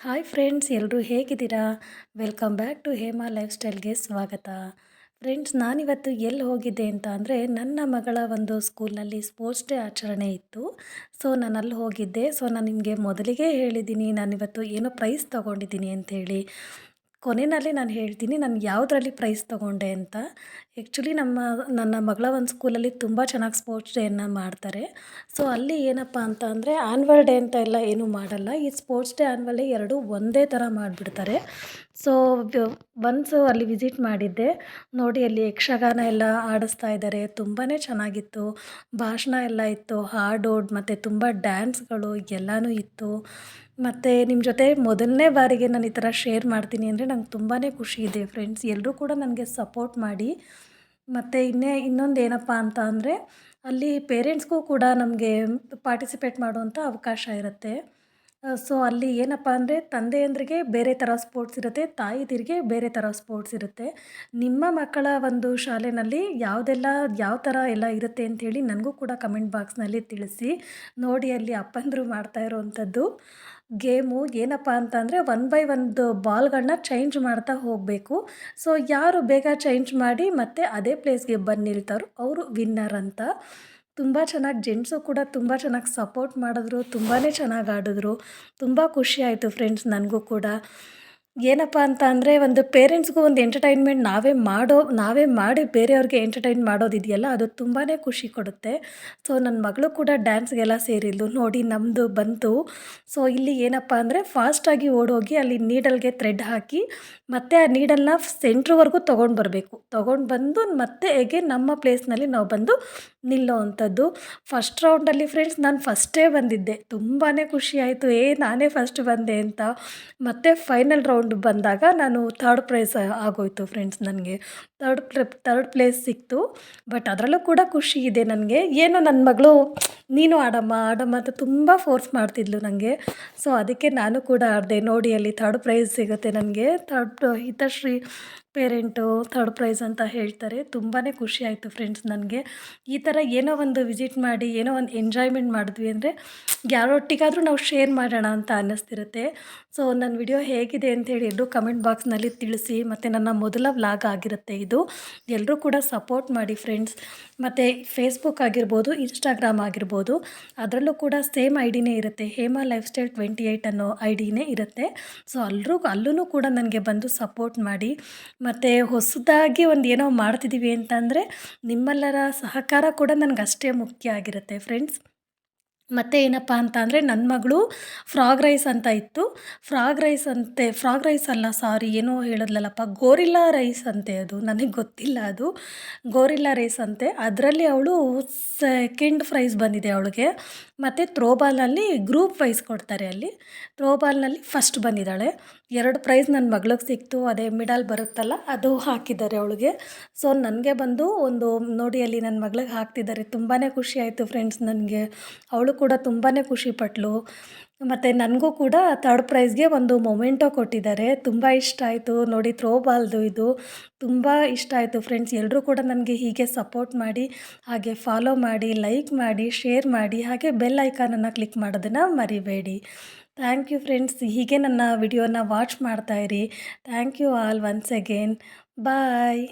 Hi friends ಎಲ್ಲರೂ ಹೇಗಿದ್ದೀರಾ? Welcome back to Hema life ಸ್ಟೈಲ್ಗೆ ಸ್ವಾಗತ. ಫ್ರೆಂಡ್ಸ್, ನಾನಿವತ್ತು ಎಲ್ಲಿ ಹೋಗಿದ್ದೆ ಅಂತ ಅಂದರೆ ನನ್ನ ಮಗಳ ಒಂದು ಸ್ಕೂಲ್ನಲ್ಲಿ ಸ್ಪೋರ್ಟ್ಸ್ ಡೇ ಆಚರಣೆ ಇತ್ತು. ಸೊ ನಾನು ಅಲ್ಲಿ ಹೋಗಿದ್ದೆ. ಸೊ, ನಾನು ನಿಮಗೆ ಮೊದಲಿಗೆ ಹೇಳಿದ್ದೀನಿ. ನಾನಿವತ್ತು ಏನೋ ಪ್ರೈಸ್ ತೊಗೊಂಡಿದ್ದೀನಿ ಅಂಥೇಳಿ ಕೊನೆಯಲ್ಲಿ ನಾನು ಹೇಳ್ತೀನಿ, ನಾನು ಯಾವುದರಲ್ಲಿ ಪ್ರೈಸ್ ತೊಗೊಂಡೆ ಅಂತ. ಆ್ಯಕ್ಚುಲಿ ನಮ್ಮ, ನನ್ನ ಮಗಳ ಒಂದು ಸ್ಕೂಲಲ್ಲಿ ತುಂಬ ಚೆನ್ನಾಗಿ ಸ್ಪೋರ್ಟ್ಸ್ ಡೇಯನ್ನು ಮಾಡ್ತಾರೆ. ಸೊ ಅಲ್ಲಿ ಏನಪ್ಪ ಅಂತ ಅಂದರೆ ಆ್ಯನ್ವಲ್ ಡೇ ಅಂತ ಎಲ್ಲ ಏನೂ ಮಾಡಲ್ಲ. ಈ ಸ್ಪೋರ್ಟ್ಸ್ ಡೇ ಆ್ಯನ್ವಲ್ ಡೇ ಎರಡೂ ಒಂದೇ ಥರ ಮಾಡಿಬಿಡ್ತಾರೆ. ಸೊ ಒನ್ಸು ಅಲ್ಲಿ ವಿಸಿಟ್ ಮಾಡಿದ್ದೆ, ನೋಡಿ ಅಲ್ಲಿ ಯಕ್ಷಗಾನ ಎಲ್ಲ ಆಡಿಸ್ತಾ ಇದ್ದಾರೆ. ತುಂಬಾ ಚೆನ್ನಾಗಿತ್ತು. ಭಾಷಣ ಎಲ್ಲ ಇತ್ತು ಹಾಡು ಮತ್ತು ತುಂಬ ಡ್ಯಾನ್ಸ್ಗಳು ಎಲ್ಲನೂ ಇತ್ತು. ಮತ್ತು ನಿಮ್ಮ ಜೊತೆ ಮೊದಲನೇ ಬಾರಿಗೆ ನಾನು ಈ ಥರ ಶೇರ್ ಮಾಡ್ತೀನಿ ಅಂದರೆ ನಂಗೆ ತುಂಬಾ ಖುಷಿ ಇದೆ ಫ್ರೆಂಡ್ಸ್ ಎಲ್ಲರೂ ಕೂಡ ನನಗೆ ಸಪೋರ್ಟ್ ಮಾಡಿ. ಮತ್ತು ಇನ್ನೇ, ಇನ್ನೊಂದು ಏನಪ್ಪ ಅಂತ ಅಂದರೆ ಅಲ್ಲಿ ಪೇರೆಂಟ್ಸ್ಗೂ ಕೂಡ ನಮಗೆ ಪಾರ್ಟಿಸಿಪೇಟ್ ಮಾಡುವಂಥ ಅವಕಾಶ ಇರುತ್ತೆ. ಸೊ ಅಲ್ಲಿ ಏನಪ್ಪ ಅಂದರೆ ತಂದೆಯಂದ್ರಿಗೆ ಬೇರೆ ಥರ ಸ್ಪೋರ್ಟ್ಸ್ ಇರುತ್ತೆ, ತಾಯಿದಿರಿಗೆ ಬೇರೆ ಥರ ಸ್ಪೋರ್ಟ್ಸ್ ಇರುತ್ತೆ. ನಿಮ್ಮ ಮಕ್ಕಳ ಒಂದು ಶಾಲೆಯಲ್ಲಿ ಯಾವುದೆಲ್ಲ, ಯಾವ ಥರ ಎಲ್ಲ ಇರುತ್ತೆ ಅಂಥೇಳಿ ನನಗೂ ಕೂಡ ಕಮೆಂಟ್ ಬಾಕ್ಸ್ನಲ್ಲಿ ತಿಳಿಸಿ. ನೋಡಿ ಅಲ್ಲಿ ಅಪ್ಪಂದರು ಮಾಡ್ತಾ ಇರೋವಂಥದ್ದು. ಗೇಮು ಏನಪ್ಪ ಅಂತಂದರೆ ಒನ್ ಬೈ ಒಂದು ಬಾಲ್ಗಳನ್ನ ಚೇಂಜ್ ಮಾಡ್ತಾ ಹೋಗಬೇಕು. ಸೊ ಯಾರು ಬೇಗ ಚೇಂಜ್ ಮಾಡಿ ಮತ್ತೆ ಅದೇ ಪ್ಲೇಸ್ಗೆ ಬಂದು ನಿಲ್ತಾರೋ ಅವರು ವಿನ್ನರ್ ಅಂತ. ತುಂಬ ಚೆನ್ನಾಗಿ ಜೆಂಟ್ಸು ಕೂಡ ತುಂಬ ಚೆನ್ನಾಗಿ ಸಪೋರ್ಟ್ ಮಾಡಿದ್ರು ತುಂಬಾ ಚೆನ್ನಾಗಿ ಆಡಿದ್ರು. ತುಂಬ ಖುಷಿ ಆಯಿತು ಫ್ರೆಂಡ್ಸ್ ನನಗೂ ಕೂಡ. ಏನಪ್ಪ ಅಂತ ಅಂದರೆ ಒಂದು ಪೇರೆಂಟ್ಸ್ಗೂ ಒಂದು ಎಂಟರ್ಟೈನ್ಮೆಂಟ್ ನಾವೇ ಮಾಡೋ, ನಾವೇ ಮಾಡಿ ಬೇರೆಯವ್ರಿಗೆ ಎಂಟರ್ಟೈನ್ ಮಾಡೋದಿದೆಯಲ್ಲ ಅದು ತುಂಬಾ ಖುಷಿ ಕೊಡುತ್ತೆ. ಸೊ ನನ್ನ ಮಗಳು ಕೂಡ ಡ್ಯಾನ್ಸ್ಗೆಲ್ಲ ಸೇರಿದ್ಲು. ನೋಡಿ ನಮ್ಮದು ಬಂತು. ಸೊ, ಇಲ್ಲಿ ಏನಪ್ಪ ಅಂದರೆ ಫಾಸ್ಟಾಗಿ ಓಡೋಗಿ ಅಲ್ಲಿ ನೀಡಲ್ಗೆ ಥ್ರೆಡ್ ಹಾಕಿ ಮತ್ತು ಆ ನೀಡಲ್ನ ಸೆಂಟ್ರ್ವರೆಗೂ ತೊಗೊಂಡು ಬರಬೇಕು. ತೊಗೊಂಡು ಬಂದು ಮತ್ತೆ ಹೇಗೆ ನಮ್ಮ ಪ್ಲೇಸ್ನಲ್ಲಿ ನಾವು ಬಂದು ನಿಲ್ಲೋ ಅಂಥದ್ದು ಫಸ್ಟ್ ರೌಂಡಲ್ಲಿ ಫ್ರೆಂಡ್ಸ್, ನಾನು ಫಸ್ಟೇ ಬಂದಿದ್ದೆ. ತುಂಬಾ ಖುಷಿ ಆಯಿತು. ಏ, ನಾನೇ ಫಸ್ಟ್ ಬಂದೆ ಅಂತ. ಮತ್ತು ಫೈನಲ್ ರೌಂಡ್ ಬಂದಾಗ ನಾನು ಥರ್ಡ್ ಪ್ರೈಸ್ ಆಗೋಯಿತು ಫ್ರೆಂಡ್ಸ್ ನನಗೆ. ಥರ್ಡ್ ಪ್ರ ತರ್ಡ್ ಪ್ಲೇಸ್ ಸಿಕ್ತು. ಬಟ್ ಅದರಲ್ಲೂ ಕೂಡ ಖುಷಿ ಇದೆ ನನಗೆ. ಏನೋ ನನ್ನ ಮಗಳು ನೀನು ಆಡಮ್ಮ ಆಡಮ್ಮ ಅಂತ ತುಂಬ ಫೋರ್ಸ್ ಮಾಡ್ತಿದ್ಲು ನನಗೆ ಸೊ ಅದಕ್ಕೆ ನಾನು ಕೂಡ ಆಡಿದೆ. ನೋಡಿ, ಅಲ್ಲಿ ಥರ್ಡ್ ಪ್ರೈಸ್ ಸಿಗುತ್ತೆ ನನಗೆ. Third Hitashree parent third prize ಅಂತ ಹೇಳ್ತಾರೆ. ತುಂಬಾ ಖುಷಿ ಆಯಿತು ಫ್ರೆಂಡ್ಸ್ ನನಗೆ. ಈ ಥರ ಏನೋ ಒಂದು ವಿಸಿಟ್ ಮಾಡಿ, ಏನೋ ಒಂದು ಎಂಜಾಯ್ಮೆಂಟ್ ಮಾಡಿದ್ವಿ ಅಂದರೆ ಯಾರೊಟ್ಟಿಗಾದರೂ ನಾವು ಶೇರ್ ಮಾಡೋಣ ಅಂತ ಅನ್ನಿಸ್ತಿರುತ್ತೆ. ಸೊ ನನ್ನ ವಿಡಿಯೋ ಹೇಗಿದೆ ಅಂತೇಳಿ ಎಲ್ಲರೂ ಕಮೆಂಟ್ ಬಾಕ್ಸ್ನಲ್ಲಿ ತಿಳಿಸಿ. ಮತ್ತು ನನ್ನ ಮೊದಲ ವ್ಲಾಗ್ ಆಗಿರುತ್ತೆ ಇದು. ಎಲ್ಲರೂ ಕೂಡ ಸಪೋರ್ಟ್ ಮಾಡಿ ಫ್ರೆಂಡ್ಸ್ ಮತ್ತು ಫೇಸ್ಬುಕ್ ಆಗಿರ್ಬೋದು ಇನ್ಸ್ಟಾಗ್ರಾಮ್ ಆಗಿರ್ಬೋದು ಅದರಲ್ಲೂ ಕೂಡ ಸೇಮ್ ಐ ಡಿನೇ ಇರುತ್ತೆ. Hema life style twenty eight ಅನ್ನೋ ಐ ಡಿನೇ ಇರುತ್ತೆ. ಸೊ ಅಲ್ಲರೂ ಅಲ್ಲೂ ಕೂಡ ನನಗೆ ಬಂದು ಸಪೋರ್ಟ್ ಮಾಡಿ. ಮತ್ತು ಹೊಸದಾಗಿ ಒಂದು ಏನೋ ಮಾಡ್ತಿದ್ದೀವಿ ಅಂತಂದರೆ ನಿಮ್ಮೆಲ್ಲರ ಸಹಕಾರ ಕೂಡ ನನಗೆ ಅಷ್ಟೇ ಮುಖ್ಯ ಆಗಿರುತ್ತೆ. ಫ್ರೆಂಡ್ಸ್ ಮತ್ತು ಏನಪ್ಪ ಅಂತ ಅಂದರೆ ನನ್ನ ಮಗಳು ಫ್ರಾಗ್ ರೈಸ್ ಅಂತ ಇತ್ತು. ಫ್ರಾಗ್ ರೈಸ್ ಅಂತೆ, ಫ್ರಾಗ್ ರೈಸ್ ಅಲ್ಲ ಸಾರಿ, ಏನೋ ಹೇಳಿದ್ಲಲ್ಲಪ್ಪ, ಗೋರಿಲ್ಲಾ ರೈಸ್ ಅಂತೆ ಅದು, ನನಗೆ ಗೊತ್ತಿಲ್ಲ ಅದು. ಗೋರಿಲ್ಲಾ ರೈಸ್ ಅಂತೆ, ಅದರಲ್ಲಿ ಅವಳು ಸೆಕೆಂಡ್ ಪ್ರೈಸ್ ಬಂದಿದೆ ಅವಳಿಗೆ. ಮತ್ತು ಥ್ರೋಬಾಲ್ನಲ್ಲಿ ಗ್ರೂಪ್ ವೈಸ್ ಕೊಡ್ತಾರೆ ಅಲ್ಲಿ. ಥ್ರೋಬಾಲ್ನಲ್ಲಿ ಫಸ್ಟ್ ಬಂದಿದ್ದಾಳೆ. ಎರಡು ಪ್ರೈಸ್ ನನ್ನ ಮಗಳಿಗೆ ಸಿಕ್ತು, ಅದೇ ಮಿಡಲ್ ಬರುತ್ತಲ್ಲ, ಅದು ಹಾಕಿದ್ದಾರೆ ಅವಳಿಗೆ. ಸೊ ನನಗೆ ಬಂದು ಒಂದು, ನೋಡಿ ಅಲ್ಲಿ ನನ್ನ ಮಗಳಿಗೆ ಹಾಕ್ತಿದ್ದಾರೆ ತುಂಬಾ ಖುಷಿ ಆಯಿತು ಫ್ರೆಂಡ್ಸ್ ನನಗೆ. ಅವಳು ಕೂಡ ತುಂಬಾ ಖುಷಿಪಟ್ಲು ಮತ್ತು ನನಗೂ ಕೂಡ ಥರ್ಡ್ ಪ್ರೈಸ್ಗೆ ಒಂದು ಮೊಮೆಂಟೋ ಕೊಟ್ಟಿದ್ದಾರೆ. ತುಂಬ ಇಷ್ಟ ಆಯಿತು. ನೋಡಿ ತ್ರೋಬಾಲ್ದು ಇದು ತುಂಬ ಇಷ್ಟ ಆಯಿತು. ಫ್ರೆಂಡ್ಸ್ ಎಲ್ಲರೂ ಕೂಡ ನನಗೆ ಹೀಗೆ ಸಪೋರ್ಟ್ ಮಾಡಿ, ಹಾಗೆ ಫಾಲೋ ಮಾಡಿ ಲೈಕ್ ಮಾಡಿ ಶೇರ್ ಮಾಡಿ, ಹಾಗೆ ಬೆಲ್ ಐಕಾನನ್ನು ಕ್ಲಿಕ್ ಮಾಡೋದನ್ನು ಮರಿಬೇಡಿ. ಥ್ಯಾಂಕ್ ಯು ಫ್ರೆಂಡ್ಸ್ ಹೀಗೆ ನನ್ನ ವಿಡಿಯೋನ watch ಮಾಡ್ತಾಯಿರಿ thank you all once again bye